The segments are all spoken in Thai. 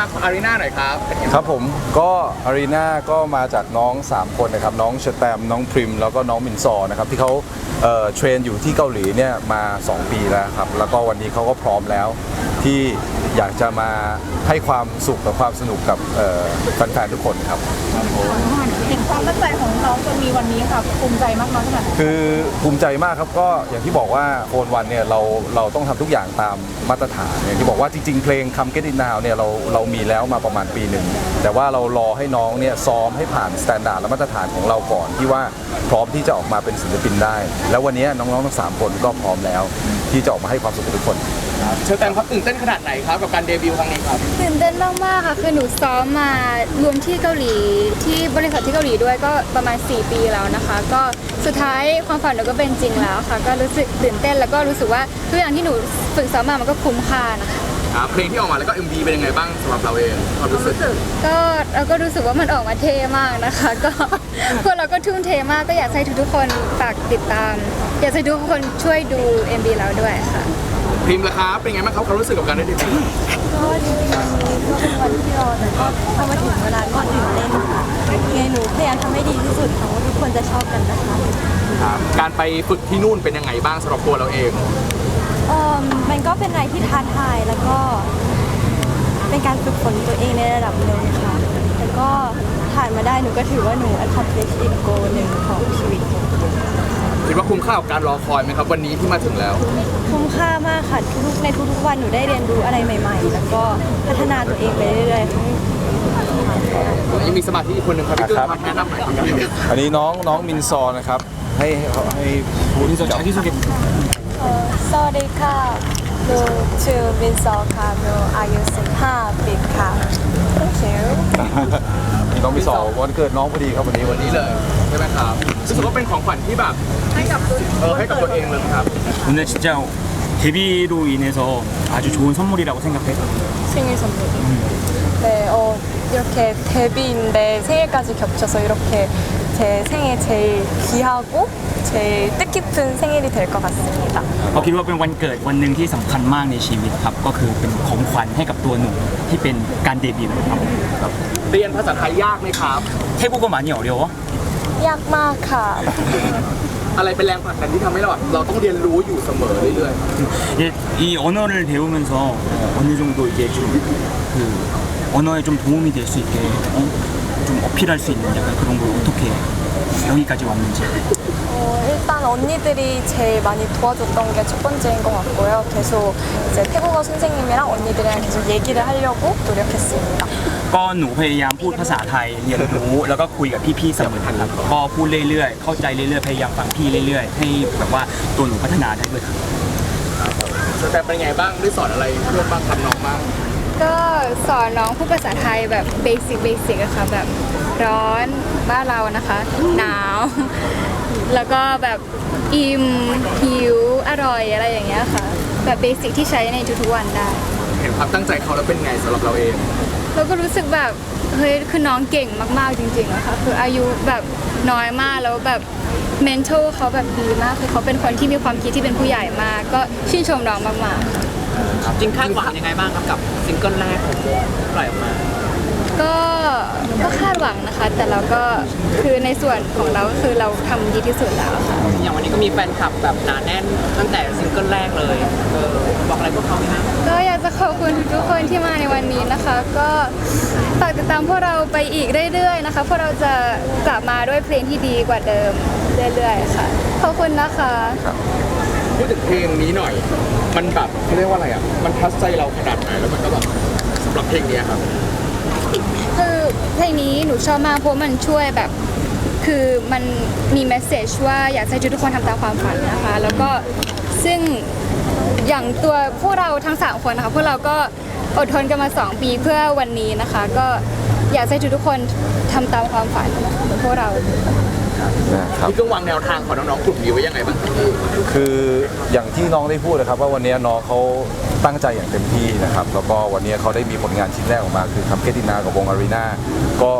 มาอารีนาหน่อยครับ ครับผมก็อารีนาก็มาจากน้อง 3 คนนะครับ น้องเชตแตมน้องพริม แล้วก็น้องมินซอนะครับ ที่เขาเเทรนอยู่ที่เกาหลีเนี่ยมา 2 ปีแล้วครับ แล้วก็วันนี้เขาก็พร้อมแล้ว ที่อยากจะมาให้ความสุขกับความสนุกกับแฟนๆทุกคนครับ เห็นความตั้งใจของน้องจนมีวันนี้ค่ะภูมิใจมากน้อยขนาดไหนคือภูมิใจมากครับก็อย่างที่บอกว่าโอนวันเนี่ยเราเราต้องทำทุกอย่างตามมาตรฐานอย่างที่บอกว่าจริง ๆ เพลงคำ Get It Now เนี่ยเราเรามีแล้วมาประมาณปีหนึ่งแต่ว่าเรารอให้น้องเนี่ยซ้อมให้ผ่านสแตนดาร์ดและมาตรฐานของเราก่อนที่ว่าพร้อมที่จะออกมาเป็นศิลปินได้ แล้ววันนี้น้องๆทั้งสามคนก็พร้อมแล้ว ที่จะออกมาให้ความสุขกับทุกคน เชอร์แตมครับตื่นเต้นขนาดไหนครับกับการเดบิวต์ครั้งนี้ครับตื่นเต้นมากๆค่ะคือหนูซ้อมมารวมที่เกาหลีที่บริษัทที่เกาหลีด้วยก็ประมาณ 4 ปีแล้วนะคะ ก็สุดท้ายความฝันหนูก็เป็นจริงแล้วค่ะ ก็รู้สึกตื่นเต้นแล้วก็รู้สึกว่าทุกอย่างที่หนูฝึกซ้อมมามันก็คุ้มค่านะคะ อ่าเพลงที่ออกมาแล้วก็ MV เป็นยังไงบ้างสำหรับเราเองความรู้สึกก็เราก็รู้สึกว่ามันออกมาเท่มากนะคะ ก็ พวกเราก็ทุ่มเทมากก็อยากให้ทุกๆคนฝากติดตาม อยากให้ทุกคนช่วยดู MV เราด้วยค่ะ พิมพ์ละครับเป็นไงบ้างครับความรู้สึกกับการได้เดบิวต์ก็จริงๆวันนี้ก็เป็นวันที่รอแต่ก็พอมาถึงเวลาก็ตื่นเต้นค่ะ ยังไงหนูพยายามทำให้ดีที่สุดค่ะว่าทุกคนจะชอบกันนะคะครับการไปฝึกที่นู่นเป็นยังไงบ้างสำหรับตัวเราเองเอ่อมันก็เป็นอะไรที่ท้าทายแล้วก็เป็นการฝึกฝนตัวเองในระดับหนึ่งค่ะแต่ก็ผ่านมาได้หนูก็ถือว่าหนู accomplish อีก goal หนึ่งของชีวิตคิดว่าคุ้มค่ากับการรอคอยไหมครับ วันนี้ที่มาถึงแล้ว คุ้มค่ามากค่ะทุกๆในทุกๆวันหนูได้เรียนรู้อะไรใหม่ ๆ แล้วก็พัฒนาตัวเองไปเรื่อยๆค่ะ ยังมีสมาธิอีกคนหนึ่งครับพี่เกิ้ง ครับ ครับแนะนำหน่อยครับ อันนี้น้องน้องมินซอนะครับ ให้ให้พูดกับ สวัสดีค่ะหนูชื่อมินซอค่ะหนูอายุ15ปีค่ะ Thank you น้องมินซอวันเกิดน้องพอดีครับวันนี้วัน นี่ นี้ เลยใช่ไหมครับรู้สึกว่าเป็นของขวัญที่แบบให้กับเออให้กับตัวเองเลยครับ 오늘 진짜 데뷔로 인해서 아주 좋은 선물이라고 생각해요. 생일 선물. 네, 어, 이렇게 데뷔인데 생일까지 겹쳐서 이렇게 제 생에 제일 귀하고 제일 뜻깊은 생일이 될 것 같습니다. เขาคิดว่าเป็นวันเกิดวันหนึ่งที่สำคัญมากในชีวิตครับ ก็คือเป็นของขวัญให้กับตัวหนูที่เป็นการเดบิวต์ครับ เรียนภาษาไทยยากไหมครับ 태국어 많이 어려워? 약마카. อะไรเป็นแรงผลักดันที่ทำให้เราแบบเราต้องเรียนรู้อยู่เสมอเรื่อย 이제 이 언어를 배우면서 어느 정도 이제 좀 그 언어에 좀 도움이 될 수 있게 어? 좀 어필할 수 있는 약간 그런 걸 어떻게 여기까지 왔는지 어, 일단 언니들이 제일 많이 도와줬던 게 첫 번째인 것 같고요. 계속 이제 태국어 선생님이랑 언니들이랑 계속 얘기를 하려고 노력했습니다. ก็หนูพยายามพูดภาษาไทยเรียนรู้แล้วก็คุยกับพี่ๆเสมอครับก็พูดเรื่อยๆ เข้าใจเรื่อยๆ พยายามฟังพี่เรื่อยๆ ให้แบบว่าตัวหนูพัฒนาได้ด้วยครับ ๆแต่เป็นไงบ้างได้สอนอะไรเพื่อนบ้างครับน้องบ้าง ก็ สอนน้องพูดภาษาไทยแบบเบสิกเบสิกอะค่ะแบบร้อนบ้านเรานะคะ หนาว แล้วก็แบบอิ่มหิวอร่อยอะไรอย่างเงี้ยค่ะ แบบเบสิกที่ใช้ในทุกๆวันได้ เห็นความตั้งใจเขาแล้วเป็นไงสำหรับเราเอง เราก็รู้สึกแบบเฮ้ยคือน้องเก่งมากๆจริงๆอะค่ะคืออายุแบบน้อยมากแล้วแบบ mental เขาแบบดีมากคือเขาเป็นคนที่มีความคิดที่เป็นผู้ใหญ่มาก ก็ชื่นชมน้องมากๆ จริงคาดหวังยังไงบ้างครับกับ ซิงเกิลแรกของวงปล่อยออกมา ก็ก็คาดหวังนะคะ แต่เราก็คือในส่วนของเราก็คือเราทำดีที่สุดแล้วค่ะ อย่างวันนี้ก็มีแฟนคลับแบบหนาแน่นตั้งแต่ซิงเกิลแรกเลยเออบอกอะไรพวกเขาไหมคะก็อยากจะขอบคุณทุกๆคนที่มาในวันนี้นะคะ ก็ฝากติดตามพวกเราไปอีกเรื่อยๆนะคะพวกเราจะกลับมาด้วยเพลงที่ดีกว่าเดิมเรื่อยๆค่ะขอบคุณนะคะ พูดถึงเพลงนี้หน่อย มันแบบเขาเรียกว่าอะไรอะ มันทัชใจเราขนาดไหนแล้วมันก็แบบสำหรับเพลงเนี้ยครับ คือเพลงนี้หนูชอบมากเพราะมันช่วยแบบ คือมันมีเมสเซจว่าอยากให้ทุกคนทำตามความฝันนะคะ แล้วก็ซึ่งอย่างตัวพวกเราทั้งสามคนนะคะพวกเราก็ อดทนกันมา 2 ปีเพื่อวันนี้นะคะ ก็อยากให้ทุกคนทำตามความฝันเหมือนพวกเรา นะครับ พี่ก็วางแนวทางของน้องๆกลุ่มนี้ไว้ยังไงบ้างครับคืออย่างที่น้องได้พูดนะครับ ว่าวันนี้น้องเขาตั้งใจอย่างเต็มที่นะครับ แล้วก็วันนี้เขาได้มีผลงานชิ้นแรกออกมา คือทำเกตินากับวงอารีนาก็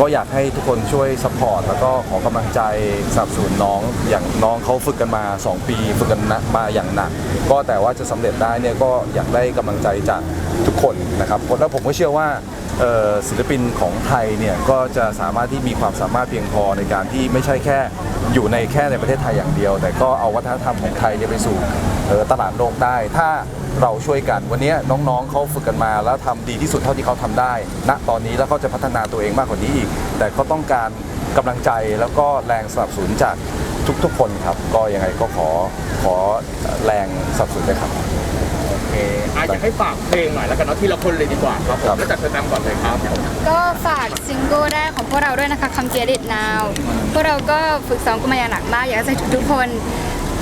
ก็อยากให้ทุกคนช่วยสปอร์ตแล้วก็ขอกำลังใจสนับสนุนน้องอย่างน้องเขาฝึกกันมา 2 ปี ฝึกกันนะมาอย่างหนัก ก็แต่ว่าจะสำเร็จได้เนี่ยก็อยากได้กำลังใจจากทุกคนนะครับแล้วผมก็เชื่อว่าศิลปินของไทยเนี่ยก็จะสามารถที่มีความสามารถเพียงพอในการที่ไม่ใช่แค่อยู่ในแค่ในประเทศไทยอย่างเดียว แต่ก็เอาวัฒนธรรมของไทยเนี่ยไปสู่ ตลาดโลกได้ ถ้าเราช่วยกันวันนี้น้องๆเขาฝึกกันมา แล้วทำดีที่สุดเท่าที่เขาทำได้ณตอนนี้แล้วก็จะพัฒนาตัวเองมากกว่านี้อีก แต่ก็ต้องการกำลังใจแล้วก็แรงสนับสนุนจากทุกๆคนครับ ก็ยังไงก็ขอขอแรงสนับสนุนด้วยครับโอเคอะอยากให้ฝากเพลงหน่อยแล้วกันเนาะทีละคนเลยดีกว่าครับผครัมบแล้วจากเธอแตมก่อนเลยครับ ก็ฝากซิงเกิลแรกของพวกเราด้วยนะคะ Come Get It Now พวกเราก็ฝึกซ้อมกันมาอย่างหนักมากอยากให้ทุกๆคน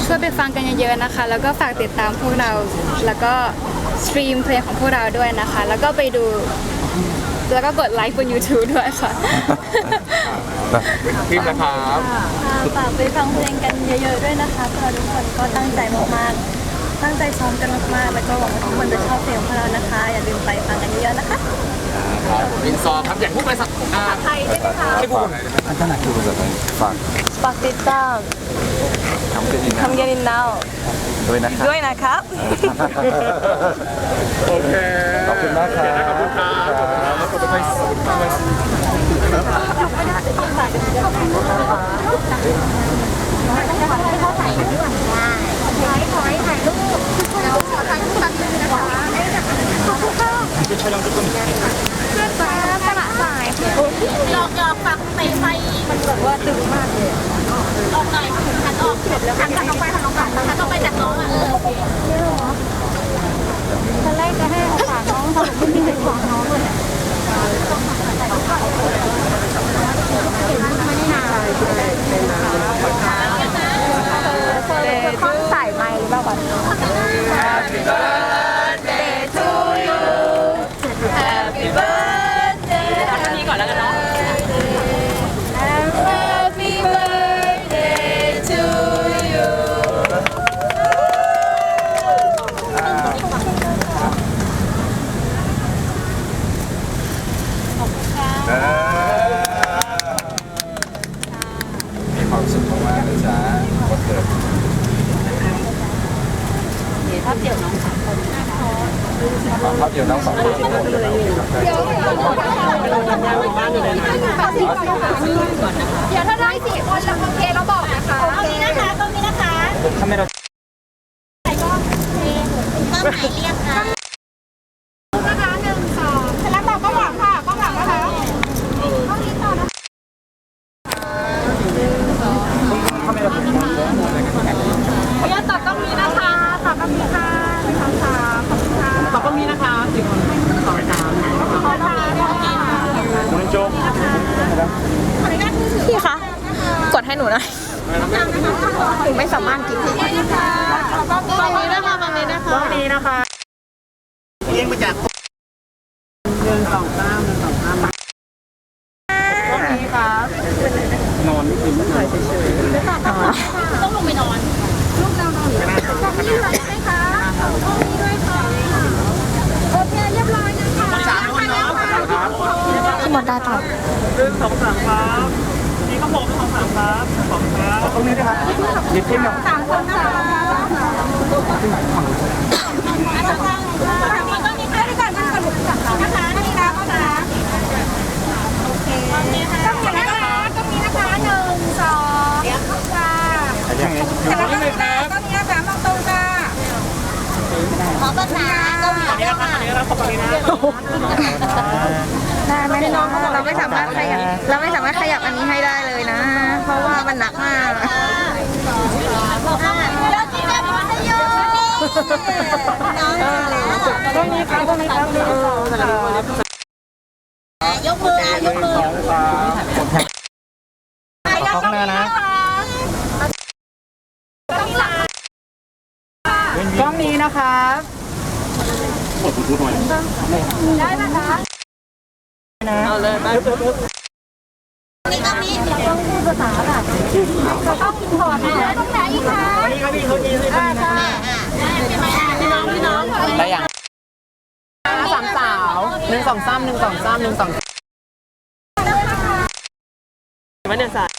ช่วยไปฟังกันเยอะๆนะคะ แล้วก็ฝากติดตามพวกเรา แล้วก็สตรีมเพลงของพวกเราด้วยนะคะ แล้วก็ไปดู แล้วก็กดไลค์บน YouTube ด้วยค่ะทีมนะครับค่ะฝากไปฟังเพลงกันเยอะๆด้วยนะคะพวกเราทุกคนก็ตั้งใจมากๆ ตั้งใจซ้อมกันมากๆ แล้วก็หวังว่าทุกคนจะชอบเพลงของพวกเรานะคะ อย่าลืมไปฟังกันเยอะๆนะคะครับวินซอร์ครับอยากพูดไปสักอ่าไทยด้วยนะคะให้พูดฝากฝากติดตาม ทำเป็นยังไง Come Get It Now ด้วยนะครับด้วยนะครับ โอเคขอบคุณมากครับขอบคุณครับขอบคุณครับมีความสุขมากๆเลยจ้าวันเกิด ภาพเดี่ยวน้องสองคนภาพเดี่ยวน้องสองคนเดี๋ยวถ้าได้สี่คนแล้โอเคเราบอกนะคะตรงนี้นะคะตรงนี้นะคะถ้าไม่เรา พี่คะ กดให้หนูหน่อยหนูไม่สามารถกินตรงนี้นะคะตรงนี้นะคะ ตรงนี้นะคะเลี้ยงมาจากหนึ่งสองสามหนึ่งสองสามตรงนี้ครับ นอนไม่กินไม่ถ่ายเฉย ต้องลงไปนอน ลูกเรานอนตรงนี้เลยไหมคะตรงนี้ด้วยค่ะโอเคเรียบร้อยนะคะสามคนเนาะ พี่มดได้เปล่า หนึ่งสองสามครับนี่ก็ผมสองสามครับสองครับตรงนี้ด้วยครับ ยิบขึ้นมาสามคนนะคะต้องมีค่าด้วยกันมันกระดุกนะคะนี่นะก็นะโอเคต้องมีนะคะต้องมีนะคะต้องมีนะคะหนึ่งสองค่ะแต่ละคนต้องมีนะคะมองตรงค่ะขอภาษาเกาหลีด้วยค่ะได้น้องเราไม่สามารถขยับเราไม่สามารถขยับอันนี้ให้ได้เลยนะ เพราะว่ามันหนักมาก แล้วที่แม่พูดจะอยู่น้องมีครับตรงนี้ครับหนึ่งสองสามยกมือยกมือข้างหน้านะกล้องนี้นะครับได้ไหมคะเอาเลยไป นี่ก็มีต้องพูดภาษาค่ะเรา ต้องกินทอดนะต้องไหนอีกคะนี่ครับพี่เขาดีเลยอ่าค่ะพี่น้องพี่น้องได้ยังสามสาวหนึ่งสองสามหนึ่งสองสามหนึ่งสองไม่เนี่ยสาย